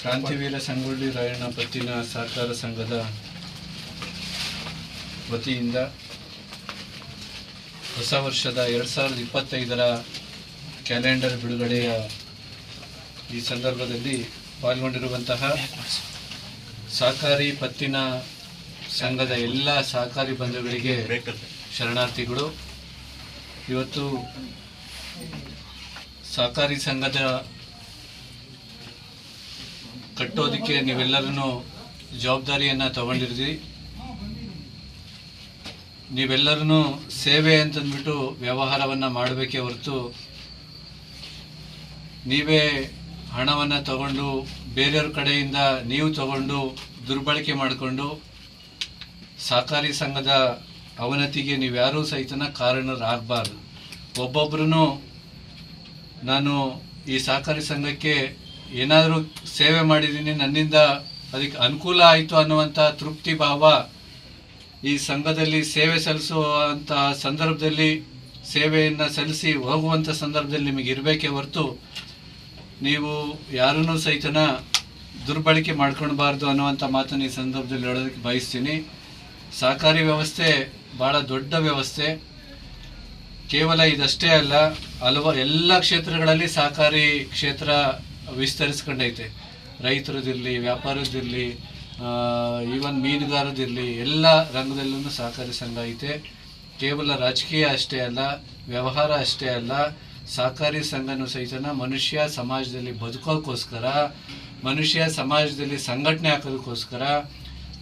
ಕ್ರಾಂತಿವೀರ ಸಂಗೊಳ್ಳಿ ರಾಯಣ್ಣ ಪತ್ತಿನ ಸಹಕಾರ ಸಂಘದ ವತಿಯಿಂದ ಹೊಸ ವರ್ಷದ ಎರಡು ಸಾವಿರದ ಇಪ್ಪತ್ತೈದರ ಕ್ಯಾಲೆಂಡರ್ ಬಿಡುಗಡೆಯ ಈ ಸಂದರ್ಭದಲ್ಲಿ ಪಾಲ್ಗೊಂಡಿರುವಂತಹ ಸಹಕಾರಿ ಪತ್ತಿನ ಸಂಘದ ಎಲ್ಲ ಸಹಕಾರಿ ಬಂಧುಗಳಿಗೆ ಶರಣಾರ್ಥಿಗಳು. ಇವತ್ತು ಸಹಕಾರಿ ಸಂಘದ ಕಟ್ಟೋದಕ್ಕೆ ನೀವೆಲ್ಲರೂ ಜವಾಬ್ದಾರಿಯನ್ನು ತಗೊಂಡಿರ್ತೀರಿ. ನೀವೆಲ್ಲರೂ ಸೇವೆ ಅಂತಂದ್ಬಿಟ್ಟು ವ್ಯವಹಾರವನ್ನು ಮಾಡಬೇಕೇ ಹೊರತು ನೀವೇ ಹಣವನ್ನು ತಗೊಂಡು ಬೇರೆಯವ್ರ ಕಡೆಯಿಂದ ನೀವು ತಗೊಂಡು ದುರ್ಬಳಕೆ ಮಾಡಿಕೊಂಡು ಸಹಕಾರಿ ಸಂಘದ ಅವನತಿಗೆ ನೀವ್ಯಾರೂ ಸಹಿತನ ಕಾರಣರಾಗಬಾರ್ದು. ಒಬ್ಬೊಬ್ಬರೂ ನಾನು ಈ ಸಹಕಾರಿ ಸಂಘಕ್ಕೆ ಏನಾದರೂ ಸೇವೆ ಮಾಡಿದ್ದೀನಿ, ನನ್ನಿಂದ ಅದಕ್ಕೆ ಅನುಕೂಲ ಆಯಿತು ಅನ್ನುವಂಥ ತೃಪ್ತಿ ಭಾವ ಈ ಸಂಘದಲ್ಲಿ ಸೇವೆ ಸಲ್ಲಿಸುವಂತಹ ಸಂದರ್ಭದಲ್ಲಿ, ಸೇವೆಯನ್ನು ಸಲ್ಲಿಸಿ ಹೋಗುವಂಥ ಸಂದರ್ಭದಲ್ಲಿ ನಿಮಗೆ ಇರಬೇಕೇ ಹೊರತು ನೀವು ಯಾರನ್ನೂ ಸಹಿತನ ದುರ್ಬಳಕೆ ಮಾಡ್ಕೊಳ್ಬಾರ್ದು ಅನ್ನುವಂಥ ಮಾತನ್ನು ಈ ಸಂದರ್ಭದಲ್ಲಿ ಹೇಳೋದಕ್ಕೆ ಬಯಸ್ತೀನಿ. ಸಹಕಾರಿ ವ್ಯವಸ್ಥೆ ಭಾಳ ದೊಡ್ಡ ವ್ಯವಸ್ಥೆ. ಕೇವಲ ಇದಷ್ಟೇ ಅಲ್ಲ, ಹಲವ ಎಲ್ಲ ಕ್ಷೇತ್ರಗಳಲ್ಲಿ ಸಹಕಾರಿ ಕ್ಷೇತ್ರ ವಿಸ್ತರಿಸ್ಕೊಂಡೈತೆ. ರೈತರದಿರಲಿ, ವ್ಯಾಪಾರದಿರಲಿ ಈವನ್ ಮೀನುಗಾರದಿರಲಿ ಎಲ್ಲ ರಂಗದಲ್ಲೂ ಸಹಕಾರಿ ಸಂಘ ಐತೆ. ಕೇವಲ ರಾಜಕೀಯ ಅಷ್ಟೇ ಅಲ್ಲ, ವ್ಯವಹಾರ ಅಷ್ಟೇ ಅಲ್ಲ, ಸಹಕಾರಿ ಸಂಘನೂ ಸಹಿತನ ಮನುಷ್ಯ ಸಮಾಜದಲ್ಲಿ ಬದುಕೋಕ್ಕೋಸ್ಕರ ಮನುಷ್ಯ ಸಮಾಜದಲ್ಲಿ ಸಂಘಟನೆ ಹಾಕೋದಕ್ಕೋಸ್ಕರ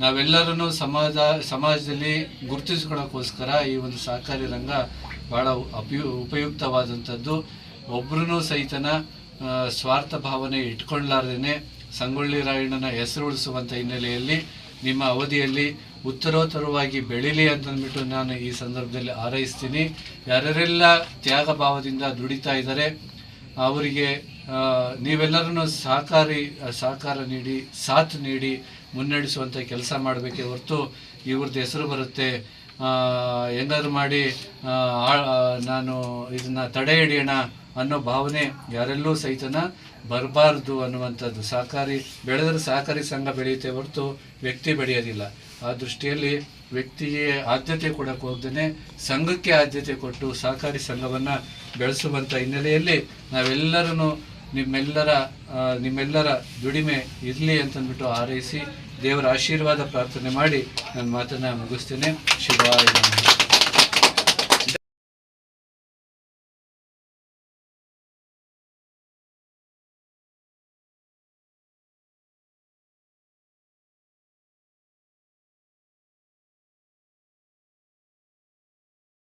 ನಾವೆಲ್ಲರೂ ಸಮಾಜ, ಸಮಾಜದಲ್ಲಿ ಗುರುತಿಸ್ಕೊಳ್ಳೋಕ್ಕೋಸ್ಕರ ಈ ಒಂದು ಸಹಕಾರಿ ರಂಗ ಭಾಳ ಅಪಯು ಉಪಯುಕ್ತವಾದಂಥದ್ದು. ಒಬ್ಬರೂ ಸಹಿತನ ಸ್ವಾರ್ಥ ಭಾವನೆ ಇಟ್ಕೊಳ್ಳಾರ್ದೇ ಸಂಗೊಳ್ಳಿ ರಾಯಣ್ಣನ ಹೆಸರು ಉಳಿಸುವಂಥ ಹಿನ್ನೆಲೆಯಲ್ಲಿ ನಿಮ್ಮ ಅವಧಿಯಲ್ಲಿ ಉತ್ತರೋತ್ತರವಾಗಿ ಬೆಳೀಲಿ ಅಂತಂದ್ಬಿಟ್ಟು ನಾನು ಈ ಸಂದರ್ಭದಲ್ಲಿ ಹಾರೈಸ್ತೀನಿ. ಯಾರ್ಯಾರೆಲ್ಲ ತ್ಯಾಗ ಭಾವದಿಂದ ದುಡಿತಾ ಇದ್ದಾರೆ, ಅವರಿಗೆ ನೀವೆಲ್ಲರನ್ನೂ ನೀವೆಲ್ಲರೂ ಸಹಕಾರಿ, ಸಹಕಾರ ನೀಡಿ, ಸಾಥ್ ನೀಡಿ ಮುನ್ನಡೆಸುವಂಥ ಕೆಲಸ ಮಾಡಬೇಕೇ ಹೊರತು ಇವ್ರದ್ದು ಹೆಸರು ಬರುತ್ತೆ. ಹೆಂಗಾದ್ರು ಮಾಡಿ ನಾನು ಇದನ್ನ ತಡೆ ಹಿಡಿಯೋಣ ಅನ್ನೋ ಭಾವನೆ ಯಾರೆಲ್ಲೂ ಸಹಿತನ ಬರಬಾರ್ದು ಅನ್ನುವಂಥದ್ದು. ಸಹಕಾರಿ, ಬೆಳೆದರೆ ಸಹಕಾರಿ ಸಂಘ ಬೆಳೆಯುತ್ತೆ ಹೊರತು ವ್ಯಕ್ತಿ ಬೆಳೆಯೋದಿಲ್ಲ. ಆ ದೃಷ್ಟಿಯಲ್ಲಿ ವ್ಯಕ್ತಿಗೆ ಆದ್ಯತೆ ಕೊಡಕ್ಕೆ ಹೋಗ್ದೇ ಸಂಘಕ್ಕೆ ಆದ್ಯತೆ ಕೊಟ್ಟು ಸಹಕಾರಿ ಸಂಘವನ್ನು ಬೆಳೆಸುವಂಥ ಹಿನ್ನೆಲೆಯಲ್ಲಿ ನಾವೆಲ್ಲರೂ ನಿಮ್ಮೆಲ್ಲರ ನಿಮ್ಮೆಲ್ಲರ ದುಡಿಮೆ ಇರಲಿ ಅಂತಂದ್ಬಿಟ್ಟು ಹಾರೈಸಿ ದೇವರ ಆಶೀರ್ವಾದ ಪ್ರಾರ್ಥನೆ ಮಾಡಿ ನನ್ನ ಮಾತನ್ನು ಮುಗಿಸ್ತೇನೆ. ನಮಃ.